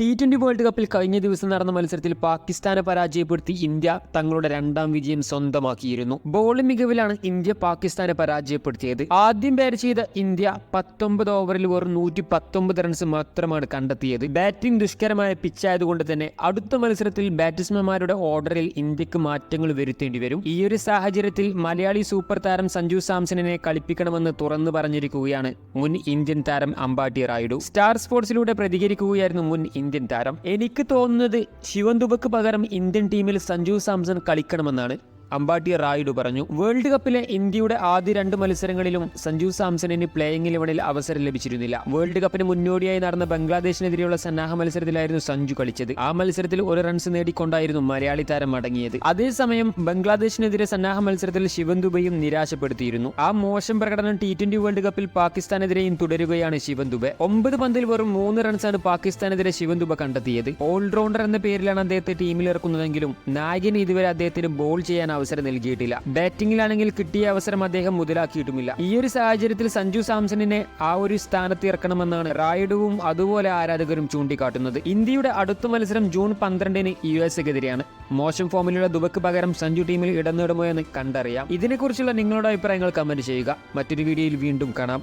T twenty world കപ്പിൽ കഴിഞ്ഞ ദിവസം നടന്ന മത്സരത്തിൽ പാകിസ്ഥാനെ പരാജയപ്പെടുത്തി ഇന്ത്യ തങ്ങളുടെ രണ്ടാം വിജയം സ്വന്തമാക്കിയിരുന്നു. ബോളിംഗ് മികവിലാണ് ഇന്ത്യ പാകിസ്ഥാനെ പരാജയപ്പെടുത്തിയത്. ആദ്യം ബാറ്റ് ചെയ്ത ഇന്ത്യ പത്തൊമ്പത് ഓവറിൽ വെറും നൂറ്റി പത്തൊമ്പത് റൺസ് മാത്രമാണ് കണ്ടെത്തിയത്. ബാറ്റിംഗ് ദുഷ്കരമായ പിച്ചായതുകൊണ്ട് തന്നെ അടുത്ത മത്സരത്തിൽ ബാറ്റ്സ്മാൻമാരുടെ ഓർഡറിൽ ഇന്ത്യയ്ക്ക് മാറ്റങ്ങൾ വരുത്തേണ്ടി വരും. ഈ ഒരു സാഹചര്യത്തിൽ മലയാളി സൂപ്പർ താരം സഞ്ജു സാംസണിനെ കളിപ്പിക്കണമെന്ന് തുറന്നു പറഞ്ഞിരിക്കുകയാണ് മുൻ ഇന്ത്യൻ താരം അമ്പാട്ടി റായിഡു. സ്റ്റാർ സ്പോർട്സിലൂടെ പ്രതികരിക്കുകയായിരുന്നു മുൻ ഇന്ത്യൻ താരം. എനിക്ക് തോന്നുന്നത് ശിവൻ ദുബക്ക് പകരം ഇന്ത്യൻ ടീമിൽ സഞ്ജു സാംസൺ കളിക്കണമെന്നാണ്. അമ്പാട്ടി റായിഡു പറഞ്ഞു. വേൾഡ് കപ്പിലെ ഇന്ത്യയുടെ ആദ്യ രണ്ട് മത്സരങ്ങളിലും സഞ്ജു സാംസണിന് പ്ലേയിംഗ് ഇലവനിൽ അവസരം ലഭിച്ചിരുന്നില്ല. വേൾഡ് കപ്പിന് മുന്നോടിയായി നടന്ന ബംഗ്ലാദേശിനെതിരെയുള്ള സന്നാഹ മത്സരത്തിലായിരുന്നു സഞ്ജു കളിച്ചത്. ആ മത്സരത്തിൽ ഒരു റൺസ് നേടിക്കൊണ്ടായിരുന്നു മലയാളി താരം മടങ്ങിയത്. അതേസമയം ബംഗ്ലാദേശിനെതിരെ സന്നാഹ മത്സരത്തിൽ ശിവൻ ദുബയും നിരാശപ്പെടുത്തിയിരുന്നു. ആ മോശം പ്രകടനം ടി ട്വന്റി വേൾഡ് കപ്പിൽ പാകിസ്ഥാനെതിരെയും തുടരുകയാണ് ശിവൻ ദുബെ. ഒമ്പത് പന്തിൽ വെറും മൂന്ന് റൺസാണ് പാകിസ്ഥാനെതിരെ ശിവൻ ദുബ കണ്ടെത്തിയത്. ഓൾറൗണ്ടർ എന്ന പേരിലാണ് അദ്ദേഹത്തെ ടീമിൽ ഇറക്കുന്നതെങ്കിലും നായകൻ ഇതുവരെ അദ്ദേഹത്തിന് ബോൾ ചെയ്യാൻ അവസരം നൽകിയിട്ടില്ല. ബാറ്റിംഗിലാണെങ്കിൽ കിട്ടിയ അവസരം അദ്ദേഹം മുതലാക്കിയിട്ടുമില്ല. ഈ ഒരു സാഹചര്യത്തിൽ സഞ്ജു സാംസണിനെ ആ ഒരു സ്ഥാനത്ത് ഇറക്കണമെന്നാണ് റായിഡുവും അതുപോലെ ആരാധകരും ചൂണ്ടിക്കാട്ടുന്നത്. ഇന്ത്യയുടെ അടുത്ത മത്സരം ജൂൺ പന്ത്രണ്ടിന് യു എസിനെതിരെയാണ് മോശം ഫോമിലുള്ള ദുബക്ക് പകരം സഞ്ജു ടീമിൽ ഇടം നേടുമോ എന്ന് കണ്ടറിയാം. ഇതിനെക്കുറിച്ചുള്ള നിങ്ങളുടെ അഭിപ്രായങ്ങൾ കമന്റ് ചെയ്യുക. മറ്റൊരു വീഡിയോയിൽ വീണ്ടും കാണാം.